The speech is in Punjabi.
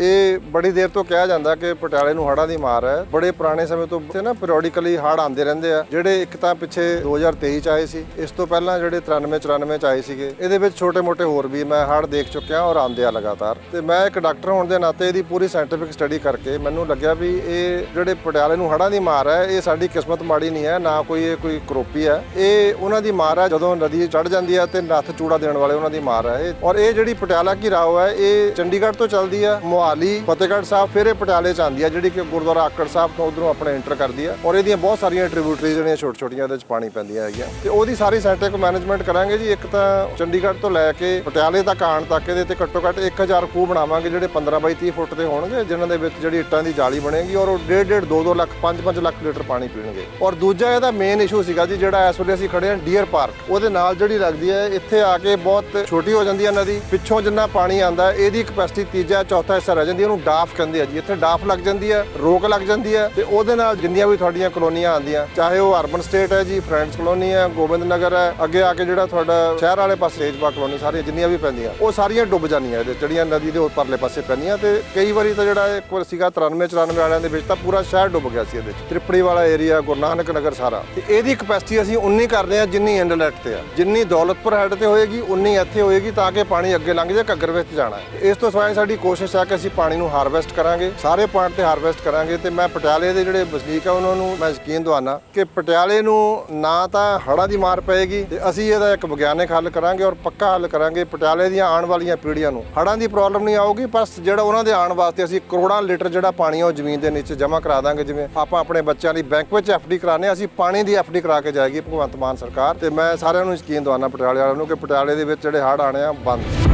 ਇਹ ਬੜੀ ਦੇਰ ਤੋਂ ਕਿਹਾ ਜਾਂਦਾ ਕਿ ਪਟਿਆਲੇ ਨੂੰ ਹੜ੍ਹਾਂ ਦੀ ਮਾਰ ਹੈ। ਬੜੇ ਪੁਰਾਣੇ ਸਮੇਂ ਤੋਂ ਇੱਥੇ ਨਾ ਪੀਰੀਓਡਿਕਲੀ ਹੜ੍ਹ ਆਉਂਦੇ ਰਹਿੰਦੇ ਆ। ਜਿਹੜੇ ਇੱਕ ਤਾਂ ਪਿੱਛੇ 2023 ਚ ਆਏ ਸੀ, ਇਸ ਤੋਂ ਪਹਿਲਾਂ ਜਿਹੜੇ 93 94 ਚ ਆਏ ਸੀਗੇ, ਇਹਦੇ ਵਿੱਚ ਛੋਟੇ-ਮੋਟੇ ਹੋਰ ਵੀ ਮੈਂ ਹੜ੍ਹ ਦੇਖ ਚੁੱਕਿਆ ਔਰ ਆਉਂਦੇ ਆ ਲਗਾਤਾਰ। ਤੇ ਮੈਂ ਇੱਕ ਡਾਕਟਰ ਹੋਣ ਦੇ ਨਾਤੇ ਇਹਦੀ ਪੂਰੀ ਸਾਇੰਟੀਫਿਕ ਸਟੱਡੀ ਕਰਕੇ ਮੈਨੂੰ ਲੱਗਿਆ ਵੀ ਇਹ ਜਿਹੜੇ ਪਟਿਆਲੇ ਨੂੰ ਹੜ੍ਹਾਂ ਦੀ ਮਾਰ ਹੈ, ਇਹ ਸਾਡੀ ਕਿਸਮਤ ਮਾੜੀ ਨਹੀਂ ਹੈ, ਨਾ ਕੋਈ ਇਹ ਕੋਈ ਕਰੋਪੀ ਹੈ। ਇਹ ਉਹਨਾਂ ਦੀ ਮਾਰ ਹੈ ਜਦੋਂ ਨਦੀ ਚੜ ਜਾਂਦੀ ਹੈ ਤੇ ਨੱਥ ਚੂੜਾ ਦੇਣ ਵਾਲੇ ਉਹਨਾਂ ਦੀ ਮਾਰ ਹੈ ਇਹ। ਔਰ ਇਹ ਜਿਹੜੀ ਪਟਿਆਲਾ ਕੀ ਰਾਓ ਹੈ, ਇਹ ਚੰਡੀਗੜ੍ਹ ਤੋਂ ਚੱਲਦੀ ਹੈ ਮੋਹਾਲੀ ਫਤਿਹਗੜ੍ਹ ਸਾਹਿਬ, ਫਿਰ ਇਹ ਪਟਿਆਲੇ ਚ ਆਉਂਦੀ ਹੈ ਜਿਹੜੀ ਕਿ ਗੁਰਦੁਆਰਾ ਆਕੜ ਸਾਹਿਬ ਤੋਂ ਉਧਰੋਂ ਆਪਣੇ ਐਂਟਰ ਕਰਦੀ ਹੈ ਔਰ ਇਹਦੀਆਂ ਬਹੁਤ ਸਾਰੀਆਂ ਟ੍ਰਿਬਿਊਟਰੀਜ਼ ਜਿਹੜੀਆਂ ਛੋਟ ਛੋਟੀਆਂ ਇਹਦੇ ਚ ਪਾਣੀ ਪੈਂਦੀਆਂ ਹੈਗੀਆਂ। ਤੇ ਉਹਦੀ ਸਾਰੀ ਸਾਇੰਟਿਫਿਕ ਮੈਨੇਜਮੈਂਟ ਕਰਾਂਗੇ ਜੀ। ਇੱਕ ਤਾਂ ਚੰਡੀਗੜ੍ਹ ਤੋਂ ਲੈ ਕੇ ਪਟਿਆਲੇ ਤੱਕ ਆਉਣ ਤੱਕ ਇਹਦੇ ਤੇ ਘੱਟੋ ਘੱਟ 1000 ਕੂਹ ਬਣਾਵਾਂਗੇ, ਜਿਹੜੇ 15 ਬਾਈ 30 ਫੁੱਟ ਦੇ ਹੋਣਗੇ, ਜਿਨ੍ਹਾਂ ਦੇ ਵਿੱਚ ਜਿਹੜੀ ਇੱਟਾਂ ਦੀ ਜਾਲੀ ਬਣੇਗੀ ਔਰ ਉਹ 1.5 1.5 2 2 ਲੱਖ 5 5 ਲੱਖ ਲੀਟਰ ਪਾਣੀ ਪੀਣਗੇ। ਔਰ ਦੂਜਾ ਇਹਦਾ ਮੇਨ ਇਸ਼ੂ ਸੀਗਾ ਜੀ, ਜਿਹੜਾ ਇਸ ਵੇਲੇ ਅਸੀਂ ਖੜੇ ਹਾਂ ਡੀਅਰ ਪਾਰਕ ਉਹਦੇ ਨਾਲ ਜਿਹੜੀ ਲੱਗਦੀ ਹੈ, ਇੱਥੇ ਆ ਕੇ ਬਹੁਤ ਛੋਟੀ ਹੋ ਜਾਂਦੀ ਹੈ ਨਦੀ। ਪਿੱਛੋਂ ਜਿੰਨਾ ਪਾਣੀ ਆਂਦਾ ਇਹਦੀ ਕਪੈਸਿਟੀ ਤੀਜਾ, ਚੌਥਾ ਹਿੱਸਾ ਰਹਿ ਜਾਂਦੀ ਹੈ, ਉਹਨੂੰ ਡਾਫ ਕਹਿੰਦੇ ਆ ਜੀ। ਇੱਥੇ ਡਾਫ ਲੱਗ ਜਾਂਦੀ ਹੈ, ਰੋਕ ਲੱਗ ਜਾਂਦੀ ਹੈ ਤੇ ਉਹਦੇ ਨਾਲ ਜਿੰਨੀਆਂ ਵੀ ਤੁਹਾਡੀਆਂ ਕਲੋਨੀਆਂ ਆਉਂਦੀਆਂ, ਚਾਹੇ ਉਹ ਅਰਬਨ ਸਟੇਟ ਹੈ ਜੀ, ਫਰੈਂਡਸ ਕਲੋਨੀ ਹੈ, ਗੋਬਿੰਦ ਨਗਰ ਹੈ, ਅੱਗੇ ਆ ਕੇ ਜਿਹੜਾ ਤੁਹਾਡਾ ਸ਼ਹਿਰ ਵਾਲੇ ਪਾਸੇ ਸੇਜਬਾ ਕਲੋਨੀ ਸਾਰੀਆਂ ਜਿੰਨੀਆਂ ਵੀ ਪੈਂਦੀਆਂ, ਉਹ ਸਾਰੀਆਂ ਡੁੱਬ ਜਾਂਦੀਆਂ ਇਹਦੇ, ਜਿਹੜੀਆਂ ਨਦੀ ਦੇ ਉਹ ਪਰਲੇ ਪਾਸੇ ਪੈਂਦੀਆਂ ਤੇ ਕਈ ਵਾਰੀ ਤਾਂ ਜਿਹੜਾ ਇੱਕ ਵਾਰ ਸੀਗਾ 93 94 ਵਾਲਿਆਂ ਦੇ ਵਿੱਚ ਤਾਂ ਪੂਰਾ ਸ਼ਹਿਰ ਡੁੱਬ ਗਿਆ ਸੀ ਇਹਦੇ ਵਿੱਚ ਤ੍ਰਿਪੜੀ ਵਾਲਾ ਏਰੀਆ ਗੁਰੂ ਨਾਨਕ ਨਗਰ ਸਾਰਾ। ਤੇ ਇਹਦੀ ਕਪੈਸਿਟੀ ਅਸੀਂ ਉਨੀ ਕਰਦੇ ਹਾਂ ਜਿੰਨੀ ਇੰਡਲੈਟ ਤੇ ਆ। ਜਿੰਨੀ ਦੌਲਤਪੁਰ ਹੈਡ ਤੇ ਹੋਏਗੀ, ਉਨੀ ਇੱਥੇ ਹੋਏਗੀ ਤਾਂ ਕਿ ਪਾਣੀ ਅੱਗੇ ਲੰਘ ਜਾਏ, ਘੱਗਰ ਵਿੱਚ ਜਾਣਾ ਇਸ ਤੋਂ ਸਿਵਾਏ ਸਾਡੀ ਕੋਸ਼ਿਸ਼ ਹੈ ਕਿ ਅਸੀਂ ਪਾਣੀ ਨੂੰ ਹਾਰਵੈਸਟ ਕਰਾਂਗੇ, ਸਾਰੇ ਪੁਆਇੰਟ ਤੇ ਹਾਰਵੈਸਟ ਕਰਾਂਗੇ ਤੇ ਮੈਂ ਪਟਿਆਲੇ ਦੇ ਜਿਹੜੇ ਵਸਨੀਕ ਆ, ਉਹਨਾਂ ਨੂੰ ਮੈਂ ਯਕੀਨ ਦਵਾਨਾ ਕਿ ਪਟਿਆਲੇ ਨੂੰ ਨਾ ਤਾਂ ਹੜ੍ਹਾਂ ਦੀ ਮਾਰ ਪਏਗੀ ਤੇ ਅਸੀਂ ਇਹਦਾ ਇੱਕ ਵਿਗਿਆਨਕ ਹੱਲ ਕਰਾਂਗੇ ਔਰ ਪੱਕਾ ਹੱਲ ਕਰਾਂਗੇ ਪਟਿਆਲੇ ਦੀਆਂ ਆਉਣ ਵਾਲੀਆਂ ਪੀੜ੍ਹੀਆਂ ਨੂੰ। ਹੜ੍ਹਾਂ ਦੀ ਪ੍ਰੋਬਲਮ ਨਹੀਂ ਆਊਗੀ ਪਰ ਜਿਹੜਾ ਉਹਨਾਂ ਦੇ ਆਉਣ ਵਾਸਤੇ ਅਸੀਂ ਕਰੋੜਾਂ ਲੀਟਰ ਜਿਹੜਾ ਪਾਣੀ ਆ, ਉਹ ਜ਼ਮੀਨ ਦੇ ਨੀਚੇ ਜਮ੍ਹਾਂ ਕਰਾ ਦਾਂਗੇ, ਜਿਵੇਂ ਆਪਾਂ ਆਪਣੇ ਬੱਚਿਆਂ ਲਈ ਬੈਂਕ ਵਿੱਚ ਐਫਡੀ ਕਰਾਉਂਦੇ ਹਾਂ, ਅਸੀਂ ਪਾਣੀ ਦੀ ਐਫਡੀ ਕਰਾ ਕੇ ਜਾਏਗੀ ਭਗਵੰਤ ਮਾਨ ਸਰਕਾਰ ਤੇ ਮੈਂ ਸਾਰਿਆਂ ਨੂੰ ਯਕੀਨ ਦਵਾਨਾ ਪਟਿਆਲੇ ਵਾਲਿਆਂ ਨੂੰ ਕਿ ਪਟਿਆਲੇ ਦੇ ਵਿੱਚ ਜਿਹੜੇ ਹੜ੍ਹ ਆਣੇ ਆ ਬੰਦ।